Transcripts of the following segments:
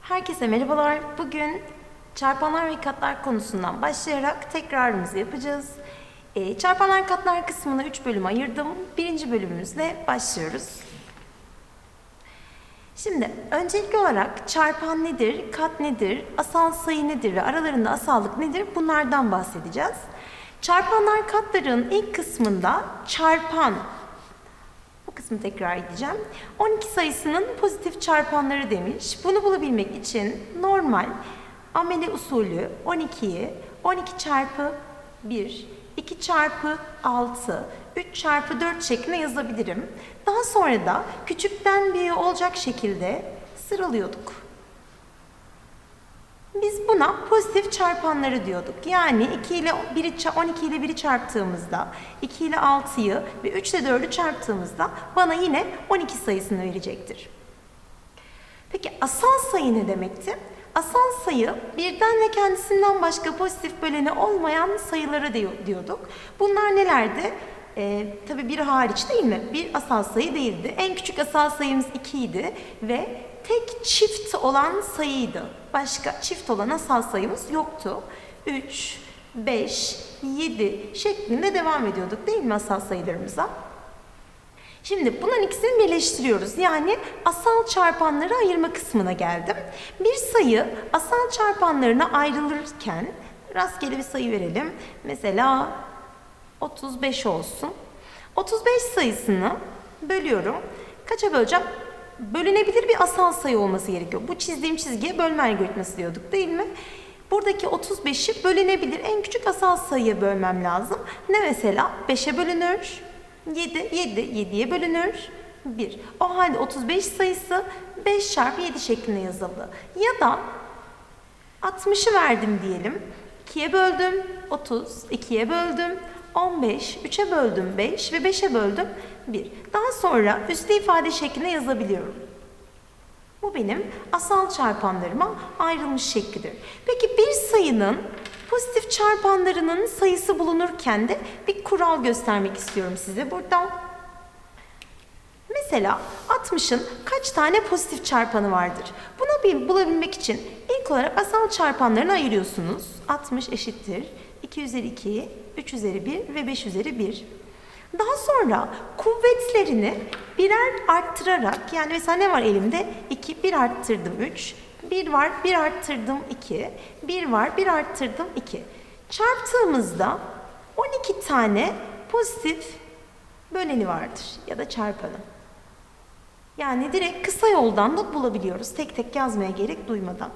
Herkese merhabalar. Bugün çarpanlar ve katlar konusundan başlayarak tekrarımızı yapacağız. Ee, çarpanlar katlar kısmını 3 bölüm ayırdım. Birinci bölümümüzle başlıyoruz. Şimdi öncelikli olarak çarpan nedir, kat nedir, asal sayı nedir ve aralarında asallık nedir bunlardan bahsedeceğiz. Çarpanlar katların ilk kısmında çarpan bu kısmı tekrar edeceğim. 12 sayısının pozitif çarpanları demiş. Bunu bulabilmek için normal ameli usulü 12'yi 12 çarpı 1, 2 çarpı 6, 3 çarpı 4 şeklinde yazabilirim. Daha sonra da küçükten büyüğe olacak şekilde sıralıyorduk. Biz buna pozitif çarpanları diyorduk. Yani 2 ile 1'i 12 ile 1'i çarptığımızda, 2 ile 6'yı ve 3 ile 4'ü çarptığımızda bana yine 12 sayısını verecektir. Peki asal sayı ne demekti? Asal sayı birden ve kendisinden başka pozitif böleni olmayan sayılara diyor- diyorduk. Bunlar nelerdi? Ee, tabii bir hariç değil mi? Bir asal sayı değildi. En küçük asal sayımız 2 idi ve tek çift olan sayıydı. Başka çift olan asal sayımız yoktu. 3, 5, 7 şeklinde devam ediyorduk değil mi asal sayılarımıza? Şimdi bunların ikisini birleştiriyoruz. Yani asal çarpanları ayırma kısmına geldim. Bir sayı asal çarpanlarına ayrılırken rastgele bir sayı verelim. Mesela 35 olsun. 35 sayısını bölüyorum. Kaça böleceğim? Bölünebilir bir asal sayı olması gerekiyor. Bu çizdiğim çizgiye bölme algoritması diyorduk değil mi? Buradaki 35'i bölünebilir en küçük asal sayıya bölmem lazım. Ne mesela? 5'e bölünür. 7, 7, 7'ye bölünür. 1. O halde 35 sayısı 5 çarpı 7 şeklinde yazıldı. Ya da 60'ı verdim diyelim. 2'ye böldüm 30, 2'ye böldüm 15, 3'e böldüm 5 ve 5'e böldüm 1. Daha sonra üslü ifade şeklinde yazabiliyorum. Bu benim asal çarpanlarıma ayrılmış şeklidir. Peki bir sayının pozitif çarpanlarının sayısı bulunurken de bir kural göstermek istiyorum size buradan. Mesela 60'ın kaç tane pozitif çarpanı vardır? Bunu bulabilmek için ilk olarak asal çarpanlarını ayırıyorsunuz. 60 eşittir 2 üzeri 2, 3 üzeri 1 ve 5 üzeri 1. Daha sonra kuvvetlerini birer arttırarak yani mesela ne var elimde? 2, 1 arttırdım 3, 1 var 1 arttırdım 2, 1 var 1 arttırdım 2. Çarptığımızda 12 tane pozitif böleni vardır ya da çarpanı. Yani direkt kısa yoldan da bulabiliyoruz. Tek tek yazmaya gerek duymadan.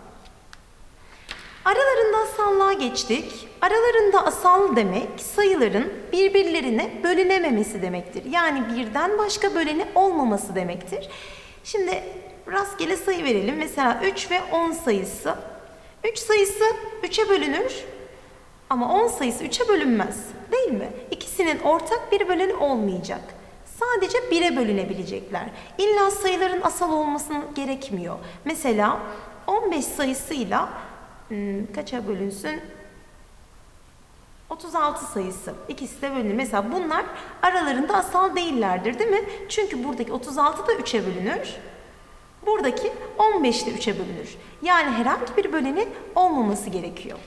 Aralarında asallığa geçtik. Aralarında asal demek sayıların birbirlerine bölünememesi demektir. Yani birden başka böleni olmaması demektir. Şimdi rastgele sayı verelim. Mesela 3 ve 10 sayısı. 3 sayısı 3'e bölünür ama 10 sayısı 3'e bölünmez. Değil mi? İkisinin ortak bir böleni olmayacak. Sadece 1'e bölünebilecekler. İlla sayıların asal olması gerekmiyor. Mesela 15 sayısıyla kaça bölünsün? 36 sayısı. İkisi de bölünür. Mesela bunlar aralarında asal değillerdir değil mi? Çünkü buradaki 36 da 3'e bölünür. Buradaki 15 de 3'e bölünür. Yani herhangi bir böleni olmaması gerekiyor.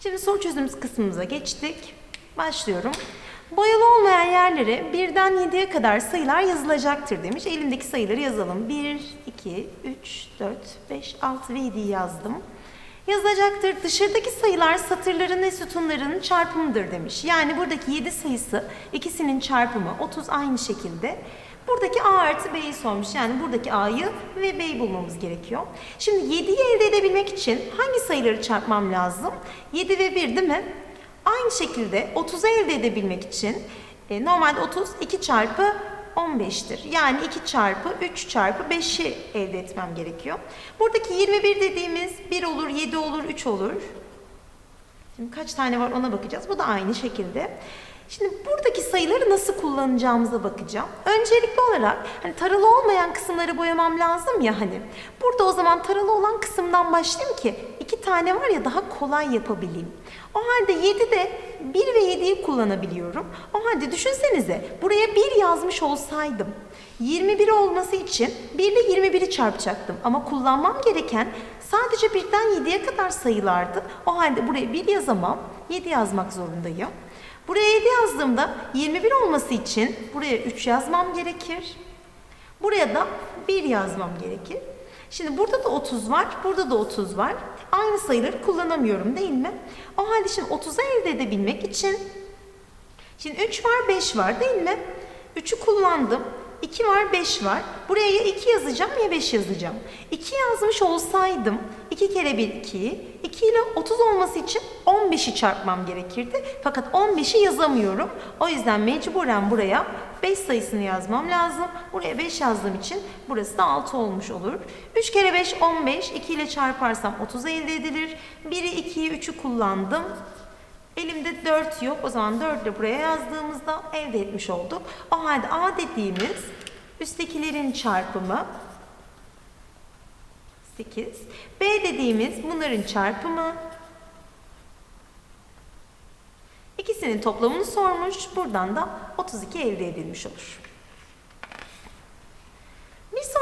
Şimdi soru çözümümüz kısmımıza geçtik. Başlıyorum. Boyalı olmayan yerlere birden 7'ye kadar sayılar yazılacaktır demiş. Elimdeki sayıları yazalım. 1, 2, 3, 4, 5, 6 ve 7'yi yazdım. Yazılacaktır. Dışarıdaki sayılar satırların ve sütunların çarpımıdır demiş. Yani buradaki 7 sayısı ikisinin çarpımı 30 aynı şekilde. Buradaki A artı B'yi sormuş. Yani buradaki A'yı ve B'yi bulmamız gerekiyor. Şimdi 7'yi elde edebilmek için hangi sayıları çarpmam lazım? 7 ve 1 değil mi? Aynı şekilde 30'u elde edebilmek için e, normalde 30 2 çarpı 15'tir. Yani 2 çarpı 3 çarpı 5'i elde etmem gerekiyor. Buradaki 21 dediğimiz 1 olur, 7 olur, 3 olur. Şimdi kaç tane var ona bakacağız. Bu da aynı şekilde. Şimdi buradaki sayıları nasıl kullanacağımıza bakacağım. Öncelikli olarak hani taralı olmayan kısımları boyamam lazım ya hani. Burada o zaman taralı olan kısımdan başlayayım ki iki tane var ya daha kolay yapabileyim. O halde 7'de 1 ve 7'yi kullanabiliyorum. O halde düşünsenize buraya 1 yazmış olsaydım 21 olması için 1 ile 21'i çarpacaktım. Ama kullanmam gereken sadece 1'den 7'ye kadar sayılardı. O halde buraya 1 yazamam, 7 yazmak zorundayım. Buraya 7 yazdığımda 21 olması için buraya 3 yazmam gerekir. Buraya da 1 yazmam gerekir. Şimdi burada da 30 var, burada da 30 var. Aynı sayıları kullanamıyorum değil mi? O halde şimdi 30'u elde edebilmek için Şimdi 3 var, 5 var değil mi? 3'ü kullandım. 2 var, 5 var. Buraya ya 2 yazacağım ya 5 yazacağım. 2 yazmış olsaydım 2 kere 1 2, 2 ile 30 olması için 15'i çarpmam gerekirdi. Fakat 15'i yazamıyorum. O yüzden mecburen buraya 5 sayısını yazmam lazım. Buraya 5 yazdığım için burası da 6 olmuş olur. 3 kere 5 15, 2 ile çarparsam 30 elde edilir. 1'i 2'yi 3'ü kullandım. Elimde 4 yok. O zaman 4 ile buraya yazdığımızda elde etmiş olduk. O halde A dediğimiz üsttekilerin çarpımı 8. B dediğimiz bunların çarpımı İkisinin toplamını sormuş. Buradan da 32 elde edilmiş olur.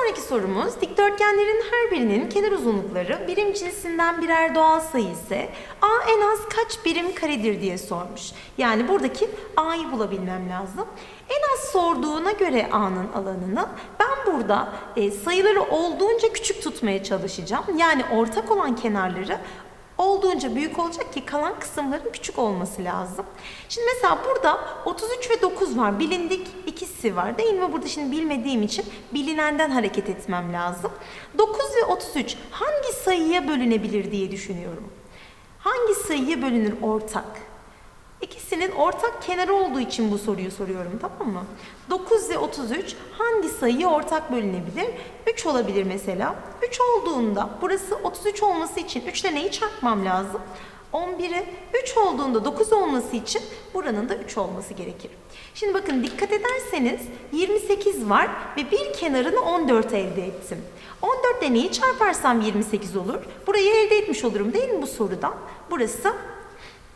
Sonraki sorumuz dikdörtgenlerin her birinin kenar uzunlukları birim cinsinden birer doğal sayı ise a en az kaç birim karedir diye sormuş. Yani buradaki a'yı bulabilmem lazım. En az sorduğuna göre a'nın alanını ben burada e, sayıları olduğunca küçük tutmaya çalışacağım. Yani ortak olan kenarları olduğunca büyük olacak ki kalan kısımların küçük olması lazım. Şimdi mesela burada 33 ve 9 var. Bilindik ikisi var değil mi? Burada şimdi bilmediğim için bilinenden hareket etmem lazım. 9 ve 33 hangi sayıya bölünebilir diye düşünüyorum. Hangi sayıya bölünür ortak? İkisinin ortak kenarı olduğu için bu soruyu soruyorum tamam mı? 9 ve 33 hangi sayıya ortak bölünebilir? 3 olabilir mesela. 3 olduğunda burası 33 olması için 3 ile neyi çarpmam lazım? 11'e 3 olduğunda 9 olması için buranın da 3 olması gerekir. Şimdi bakın dikkat ederseniz 28 var ve bir kenarını 14 elde ettim. 14 ile neyi çarparsam 28 olur? Burayı elde etmiş olurum değil mi bu sorudan? Burası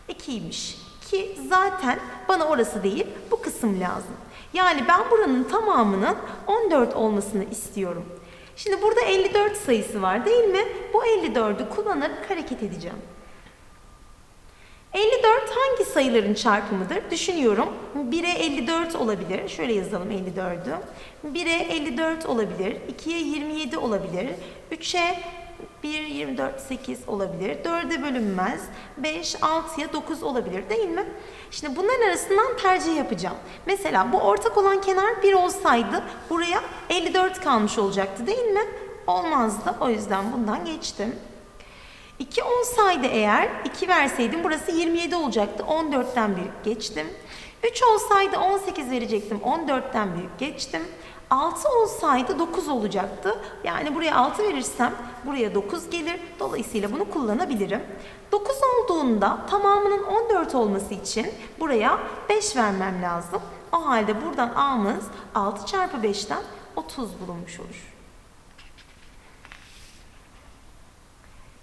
2'ymiş. Ki zaten bana orası değil bu kısım lazım. Yani ben buranın tamamının 14 olmasını istiyorum. Şimdi burada 54 sayısı var değil mi? Bu 54'ü kullanarak hareket edeceğim. 54 hangi sayıların çarpımıdır? Düşünüyorum. 1'e 54 olabilir. Şöyle yazalım 54'ü. 1'e 54 olabilir. 2'ye 27 olabilir. 3'e 1, 24, 8 olabilir. 4'e bölünmez. 5, 6'ya 9 olabilir değil mi? Şimdi bunların arasından tercih yapacağım. Mesela bu ortak olan kenar 1 olsaydı buraya 54 kalmış olacaktı değil mi? Olmazdı. O yüzden bundan geçtim. 2 olsaydı eğer 2 verseydim burası 27 olacaktı. 14'ten büyük geçtim. 3 olsaydı 18 verecektim. 14'ten büyük geçtim. 6 olsaydı 9 olacaktı. Yani buraya 6 verirsem buraya 9 gelir. Dolayısıyla bunu kullanabilirim. 9 olduğunda tamamının 14 olması için buraya 5 vermem lazım. O halde buradan A'mız 6 çarpı 5'ten 30 bulunmuş olur.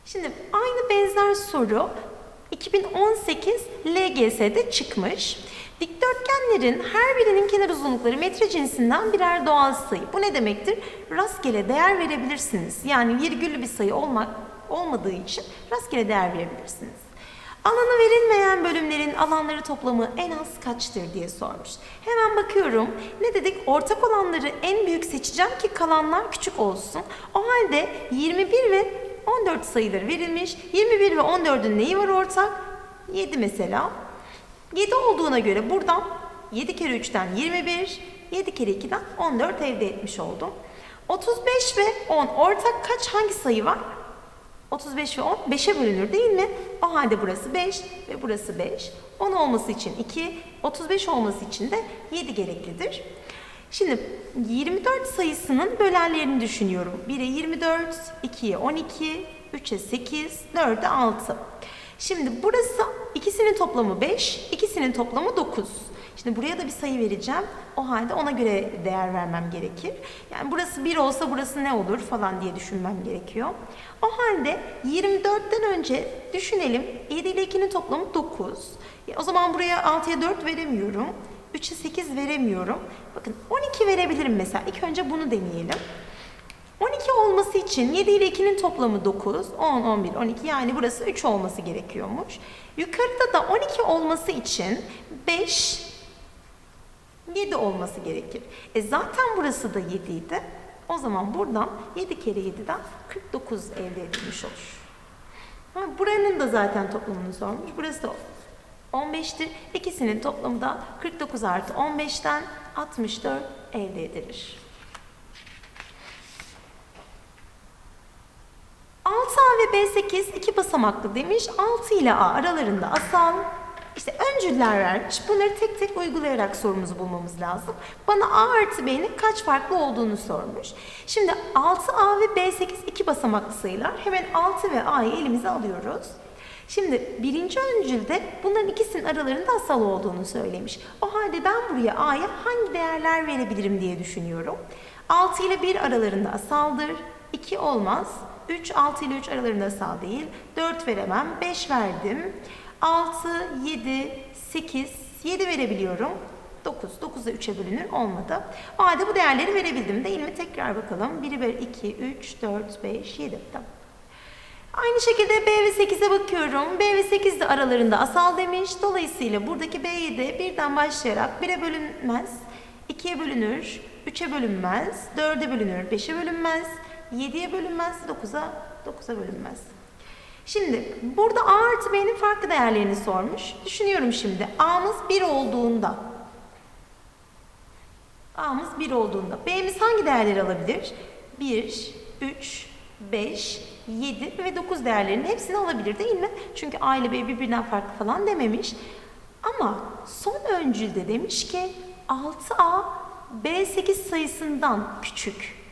Şimdi aynı benzer soru 2018 LGS'de çıkmış. Dikdörtgenlerin her birinin kenar uzunlukları metre cinsinden birer doğal sayı. Bu ne demektir? Rastgele değer verebilirsiniz. Yani virgüllü bir sayı olmak olmadığı için rastgele değer verebilirsiniz. Alanı verilmeyen bölümlerin alanları toplamı en az kaçtır diye sormuş. Hemen bakıyorum. Ne dedik? Ortak olanları en büyük seçeceğim ki kalanlar küçük olsun. O halde 21 ve 14 sayıları verilmiş. 21 ve 14'ün neyi var ortak? 7 mesela. 7 olduğuna göre buradan 7 kere 3'ten 21, 7 kere 2'den 14 elde etmiş oldum. 35 ve 10 ortak kaç hangi sayı var? 35 ve 10 5'e bölünür değil mi? O halde burası 5 ve burası 5. 10 olması için 2, 35 olması için de 7 gereklidir. Şimdi 24 sayısının bölenlerini düşünüyorum. 1'e 24, 2'ye 12, 3'e 8, 4'e 6. Şimdi burası ikisinin toplamı 5, ikisinin toplamı 9. Şimdi buraya da bir sayı vereceğim. O halde ona göre değer vermem gerekir. Yani burası 1 olsa burası ne olur falan diye düşünmem gerekiyor. O halde 24'ten önce düşünelim. 7 ile 2'nin toplamı 9. E, O zaman buraya 6'ya 4 veremiyorum. 3'e 8 veremiyorum. Bakın 12 verebilirim mesela. İlk önce bunu deneyelim. 12 olması için 7 ile 2'nin toplamı 9, 10, 11, 12 yani burası 3 olması gerekiyormuş. Yukarıda da 12 olması için 5, 7 olması gerekir. E zaten burası da 7 idi. O zaman buradan 7 kere 7'den 49 elde edilmiş olur. Ha, buranın da zaten toplamını sormuş. Burası da 15'tir. İkisinin toplamı da 49 artı 15'ten 64 elde edilir. 6A ve B8 iki basamaklı demiş. 6 ile A aralarında asal işte öncüller vermiş. Bunları tek tek uygulayarak sorumuzu bulmamız lazım. Bana A artı B'nin kaç farklı olduğunu sormuş. Şimdi 6A ve B8 iki basamaklı sayılar. Hemen 6 ve A'yı elimize alıyoruz. Şimdi birinci öncülde bunların ikisinin aralarında asal olduğunu söylemiş. O halde ben buraya A'ya hangi değerler verebilirim diye düşünüyorum. 6 ile 1 aralarında asaldır. 2 olmaz. 3, 6 ile 3 aralarında asal değil. 4 veremem. 5 verdim. 6, 7, 8, 7 verebiliyorum. 9. 9 da 3'e bölünür. Olmadı. O halde bu değerleri verebildim değil mi? Tekrar bakalım. 1, 1, 2, 3, 4, 5, 7. Tamam. Aynı şekilde B ve 8'e bakıyorum. B ve 8 de aralarında asal demiş. Dolayısıyla buradaki B'ye de birden başlayarak 1'e bölünmez, 2'ye bölünür, 3'e bölünmez, 4'e bölünür, 5'e bölünmez, 7'ye bölünmez, 9'a 9'a bölünmez. Şimdi burada A artı B'nin farklı değerlerini sormuş. Düşünüyorum şimdi. A'mız 1 olduğunda A'mız 1 olduğunda B'miz hangi değerleri alabilir? 1, 3, 5, 7 ve 9 değerlerinin hepsini alabilir değil mi? Çünkü A ile B birbirinden farklı falan dememiş. Ama son öncülde demiş ki 6A B8 sayısından küçük.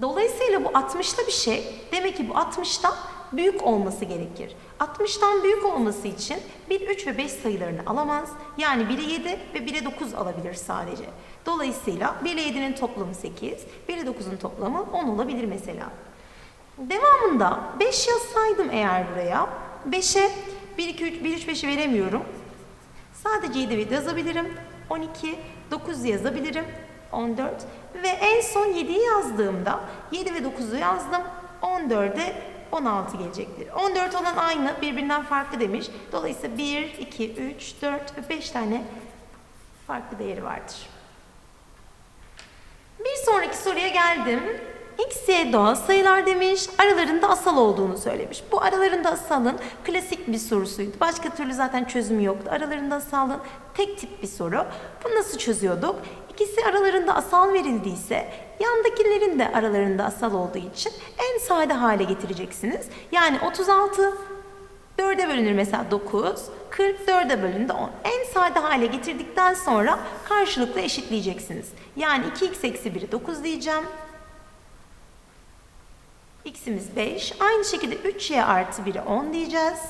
Dolayısıyla bu 60'ta bir şey. Demek ki bu 60'tan büyük olması gerekir. 60'tan büyük olması için 1, 3 ve 5 sayılarını alamaz. Yani 1'e 7 ve 1'e 9 alabilir sadece. Dolayısıyla 1 ile 7'nin toplamı 8, 1 ile 9'un toplamı 10 olabilir mesela. Devamında 5 yazsaydım eğer buraya, 5'e 1, 2, 3, 1, 3, 5'i veremiyorum. Sadece 7 yazabilirim. 12, 9 yazabilirim. 14 ve en son 7'yi yazdığımda 7 ve 9'u yazdım. 14'e 16 gelecektir. 14 olan aynı, birbirinden farklı demiş. Dolayısıyla 1, 2, 3, 4 ve 5 tane farklı değeri vardır. Bir sonraki soruya geldim. X, Y doğal sayılar demiş, aralarında asal olduğunu söylemiş. Bu aralarında asalın klasik bir sorusuydu. Başka türlü zaten çözümü yoktu. Aralarında asalın tek tip bir soru. Bunu nasıl çözüyorduk? İkisi aralarında asal verildiyse yandakilerin de aralarında asal olduğu için en sade hale getireceksiniz. Yani 36 4'e bölünür mesela 9, 44'e bölündü 10. En sade hale getirdikten sonra karşılıklı eşitleyeceksiniz. Yani 2x eksi 1'i 9 diyeceğim. X'imiz 5. Aynı şekilde 3y artı 1'i 10 diyeceğiz.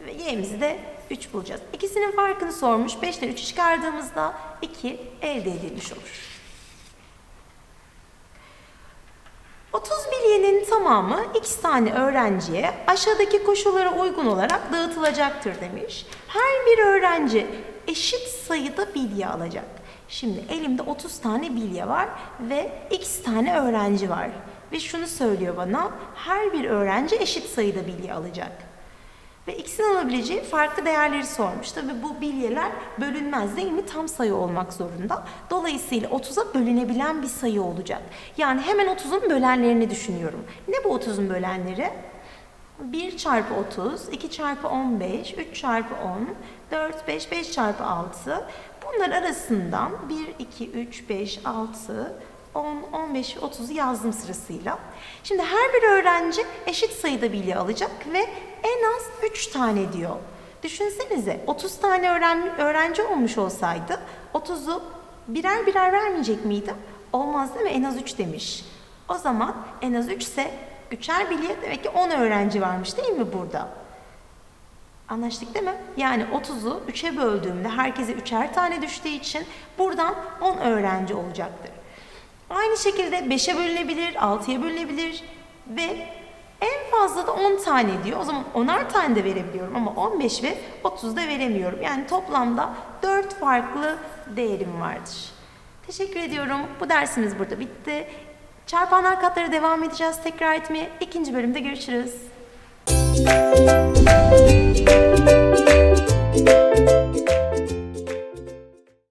Ve y'mizi de 3 bulacağız. İkisinin farkını sormuş. 5'ten 3'ü çıkardığımızda 2 elde edilmiş olur. 30 bilyenin tamamı x tane öğrenciye aşağıdaki koşullara uygun olarak dağıtılacaktır demiş. Her bir öğrenci eşit sayıda bilye alacak. Şimdi elimde 30 tane bilye var ve x tane öğrenci var. Ve şunu söylüyor bana, her bir öğrenci eşit sayıda bilye alacak. Ve x'in alabileceği farklı değerleri sormuş. Tabi bu bilyeler bölünmez değil mi? Tam sayı olmak zorunda. Dolayısıyla 30'a bölünebilen bir sayı olacak. Yani hemen 30'un bölenlerini düşünüyorum. Ne bu 30'un bölenleri? 1 çarpı 30, 2 çarpı 15, 3 çarpı 10, 4, 5, 5 çarpı 6. Bunlar arasından 1, 2, 3, 5, 6, 10, 15, 30'u yazdım sırasıyla. Şimdi her bir öğrenci eşit sayıda bilye alacak ve en az 3 tane diyor. Düşünsenize 30 tane öğren öğrenci olmuş olsaydı 30'u birer birer vermeyecek miydim? Olmaz değil mi? En az 3 demiş. O zaman en az 3 ise üçer bilye demek ki 10 öğrenci varmış değil mi burada? Anlaştık değil mi? Yani 30'u 3'e böldüğümde herkese 3'er tane düştüğü için buradan 10 öğrenci olacaktır. Aynı şekilde 5'e bölünebilir, 6'ya bölünebilir ve en fazla da 10 tane diyor. O zaman 10'ar tane de verebiliyorum ama 15 ve 30 da veremiyorum. Yani toplamda 4 farklı değerim vardır. Teşekkür ediyorum. Bu dersimiz burada bitti. Çarpanlar katları devam edeceğiz tekrar etmeye. İkinci bölümde görüşürüz.